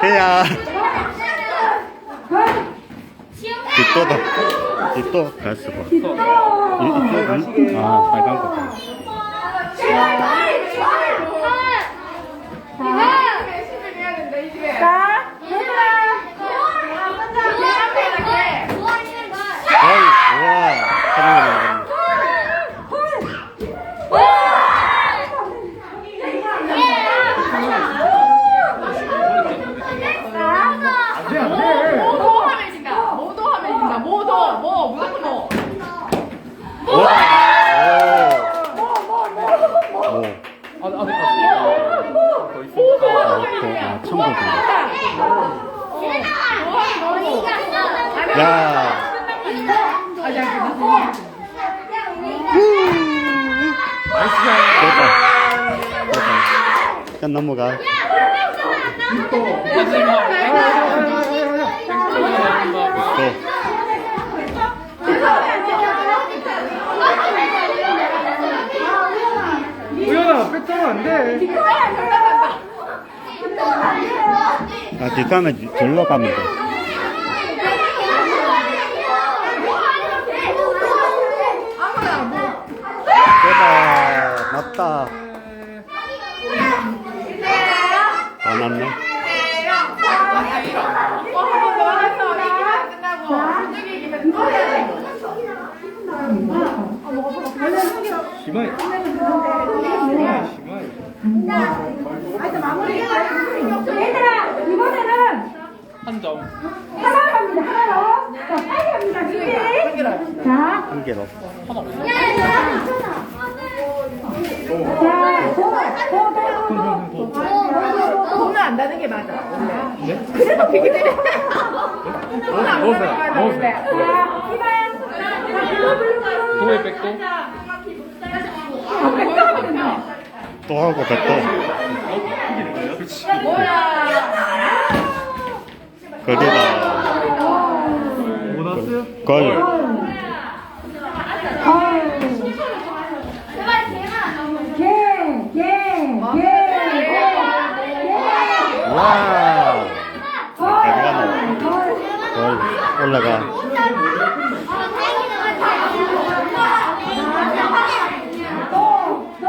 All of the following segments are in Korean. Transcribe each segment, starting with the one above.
걔야. 뒷도다. 뒷도 봐. 이, 이, 이, 아, 빨간 거. 자, 얘들아. 어이, 우와. 사랑해, 나가네. 안 돼, 안 돼. 모도 하면 진다. 모도 하면 진다. 모도 뭐 무조건 뭐. 우와. 오. 오. 아, 아직까지. 더 있어. 아, 또, 아, 천국이네. 야. 됐다. 됐다. 자, 넘어가. 또. 우연아, 뺏으면 안 돼. 아, 뒷가면 절로 가면 돼. 대박. 맞다. 아, 맞네. 뭐한번더 하면서 이기면 끝나고 저쪽에 이기면 또 해야 돼. 심하게. 심하게, 심하게. 얘들아, 이번에는 한 점. 하나 갑니다. 하나로. 자, 빨리 갑니다. 준비. 자, 한 개로. 도. 돈을 안다는 게 맞아. 네? 그래서 비기 때문에. 넣었어요. 넣었어요. 자, 이번. 자, 불러, 불러, 불러. 도에 뺏고. 또 하고 뱉고. 거기다. 뭐 났어요? 걸. 개, 개, 개, 개. 와. 걸. 걸. 올라가. 또, 또.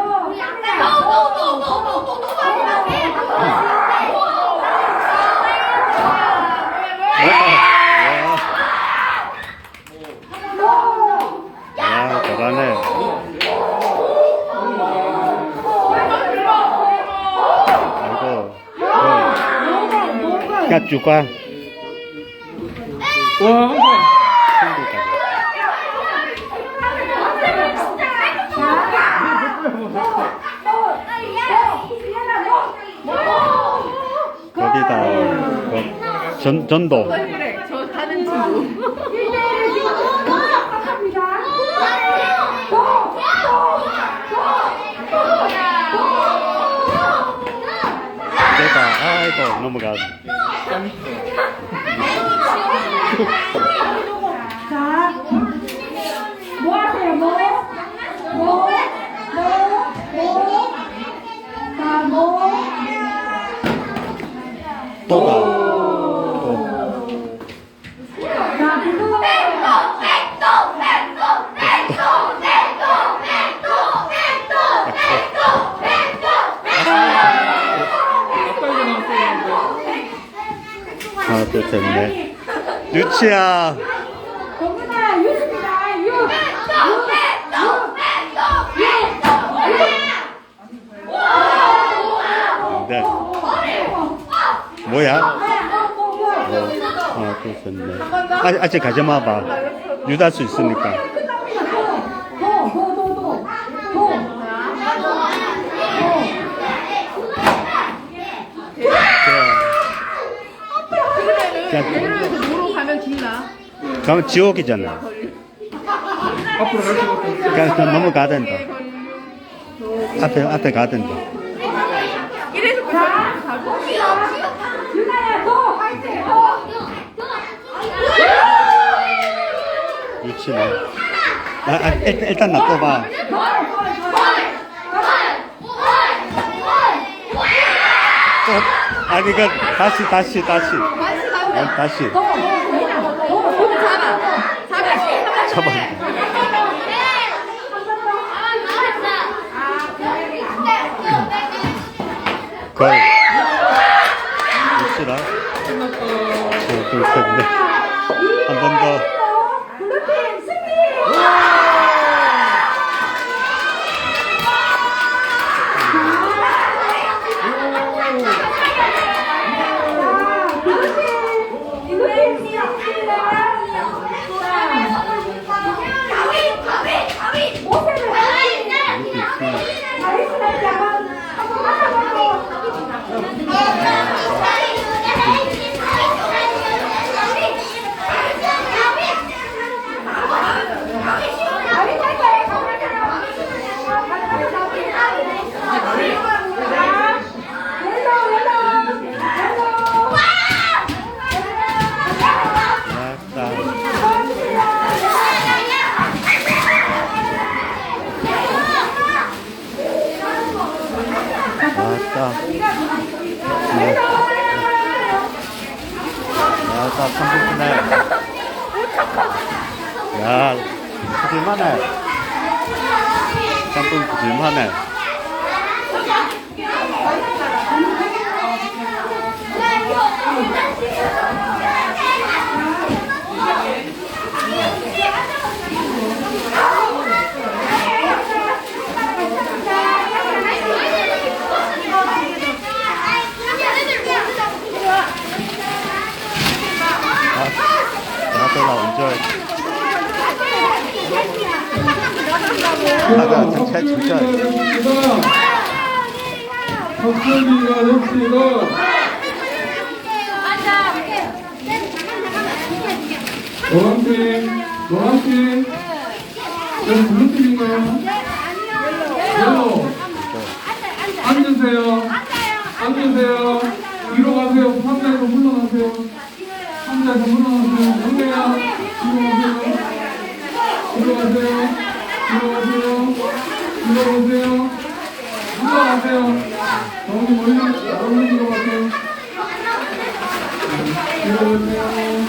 야, 대단해. 아이고. 걸. 야, 주관. 와. 거기다. 그 전, 전도. 내가, 아이고, 넘어가. 자, 뭐 하세요? 뭐? 뭐? 뭐? 뭐? 자, 뭐? 또 가. 또. 자, 그거. 아까 이거 나왔었는데. 넷. 유치야. 정근아, 유입니다. 유. 유. 네. 뭐야? 어, 둘, 셋, 넷. 아직, 아직 가지 마봐. 유달 수 있으니까. 끝납니다. 도, 도, 도, 도, 도. 도. 자, 자, 그러면서 뭐로 가면 죽나? 그러면 지옥이잖아. 앞으로 갈 수가 없어. 그냥 좀 넘어가야 된다. 앞에, 앞에 가든지. 이래서 자, 가고. 유나야, 도. 화이팅. 도. 유치네. 아, 아, 일단, 일단 놔둬봐. 또 아니 그 다시 다시 다시 어, 다시 잡아 걸 야 푸짐하네 3분 푸짐하네 나도 나 언제 맞아, 진짜, 진짜. 박수리가 됩시다. 노란팀, 노란팀. 여기 블루팀인가요? 옐로. 앉으세요. 앉으세요. 뒤로 가세요. 상자에서 물러나세요. 상자에서 물러나세요. 영대야. 뒤로 가세요. 뒤로 가세요. 가세요. 뒤로 가세요. 물러나세요. 너무 멀리, 멀리 들어가세요. 가세요.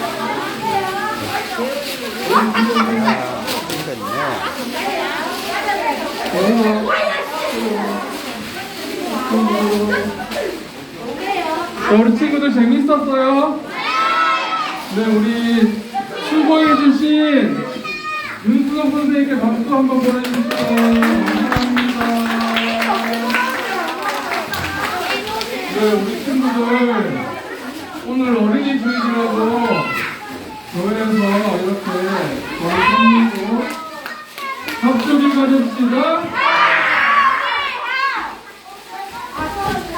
자, 우리 친구들 재밌었어요? 네, 우리 수고해주신 윤수정 선생님께 박수 한번 보내주시죠. 감사합니다. 네, 우리 친구들 오늘 어린이 주일이라고 교회에서 이렇게 저희 선물로 합주를 가졌습니다.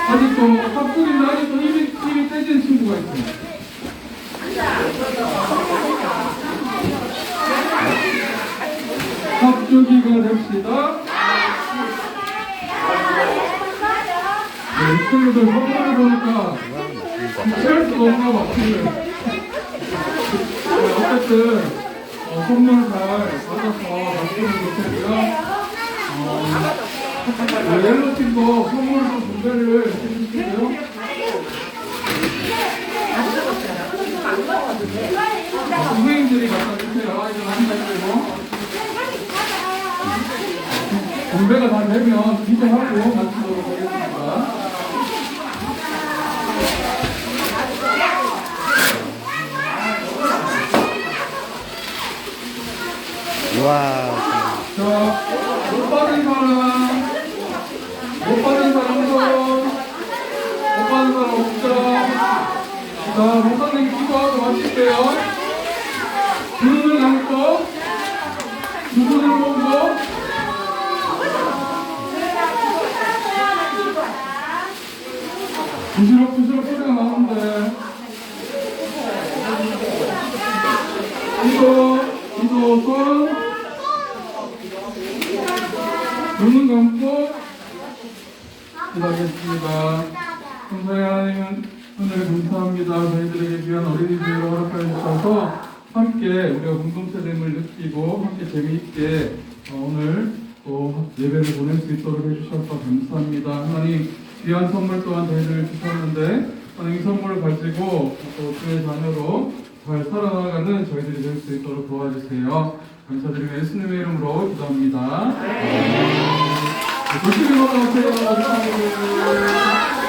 아직도 합주인데 아직도 힘이, 힘이 떼진 친구가 있어요. 합주기가 됩시다. 네, 이 친구들 선물을 보니까 취할 수가 없나 봐. 네, 어쨌든, 어, 선물 잘 받아서 갔으면 좋겠고요. 어, 네, 옐로 팀도 선물을 좀 준비를 해주시고요. 어, 선생님들이 갖다 주세요. 이거 한달고 준비가 다 되면 기대하고 마치도록 하겠습니다. 우와 자, 못 받은 사람, 못 받은 사람 손, 못 받은 사람 없죠? 자, 목사님 기도하고 마칠게요. 부시럭부시럭 소리가 나는데, 기도, 기도, 손, 눈은 감고 기도하겠습니다. 감사의 하나님은 오늘 감사합니다. 저희들에게 귀한 어린이들을 허락해 주셔서 함께 우리가 공동체됨을 느끼고 함께 재미있게 어, 오늘 또 예배를 보낼 수 있도록 해주셔서 감사합니다. 하나님 귀한 선물 또한 저희들을 주셨는데 이 선물을 가지고 또 그의 자녀로 잘 살아나가는 저희들이 될 수 있도록 도와주세요. 감사드리며 예수님의 이름으로 기도합니다. 네. 네. 조심히 걸어오세요. 감사합니다.